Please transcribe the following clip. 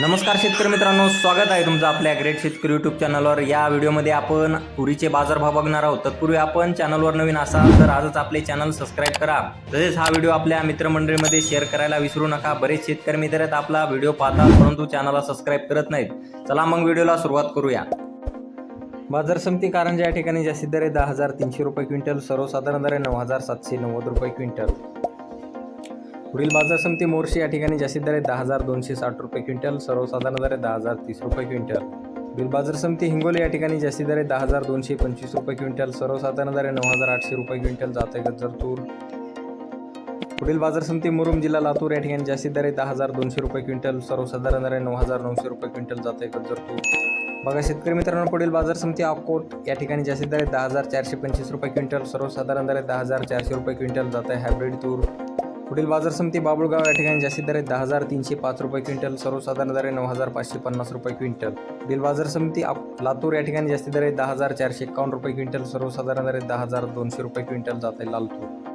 नमस्कार शेतकरी मित्रांनो स्वागत आहे तुमचं आपल्या ग्रेट शेतकरी यूट्यूब चॅनलवर या व्हिडिओमध्ये आपण तुरीचे बाजारभाव बघणार आहोत. तत्पूर्वी आपण चॅनलवर नवीन असाल तर आजच आपले चॅनल सबस्क्राईब करा. तसेच हा व्हिडिओ आपल्या मित्रमंडळीमध्ये शेअर करायला विसरू नका. बरेच शेतकरी मित्र आहेत आपला व्हिडिओ पाहतात परंतु चॅनलला सबस्क्राईब करत नाहीत. चला मग व्हिडिओला सुरुवात करूया. बाजार समिती कारंजा या ठिकाणी जास्तीत दर आहे दहा हजार तीनशे रुपये क्विंटल सर्वसाधारण दर आहे नऊ हजार सातशे नव्वद रुपये क्विंटल. पुढील बाजार समिती मोर्शी या ठिकाणी जास्तीत दर आहे दहा हजार दोनशे साठ रुपये क्विंटल सर्वसाधारण दर आहे दहा हजार तीस रुपये क्विंटल. बिल बाजार समिती हिंगोली या ठिकाणी जास्तीत दर आहे दहा हजार दोनशे पंचवीस रुपये क्विंटल सर्वसाधारण दर आहे नऊ हजार आठशे रुपये क्विंटल जात आहे गजर तूर. पुढील बाजार समिती मुरुम जिल्हा लातूर या ठिकाणी जास्तीत दर आहे दहा हजार दोनशे रुपये क्विंटल सर्वसाधारण दर आहे नऊ हजार नऊशे रुपये क्विंटल जात आहे गजर तूर. बघा शेतकरी मित्रांनो पुढील बाजार समिती अकोट या ठिकाणी जास्तीत दर आहे दहा हजार चारशे पंचवीस रुपये क्विंटल सर्वसाधारण दर आहे दहा हजार चारशे रुपये क्विंटल जात आहे हायब्रिड तूर. पुढील बाजार समिती बाबुळगाव या ठिकाणी जास्तीत दर दहा हजार तीनशे पाच रुपये क्विंटल सर्वसाधारण दर नऊ हजार पाचशे पन्नास रुपये क्विंटल. पुढील बाजार समिती आप- लातूर या ठिकाणी जास्तीत दर आहे दहा हजार चारशे एकावन्न रुपये क्विंटल सर्वसाधारण दर दहा हजार दोनशे रुपये क्विंटल जात आहे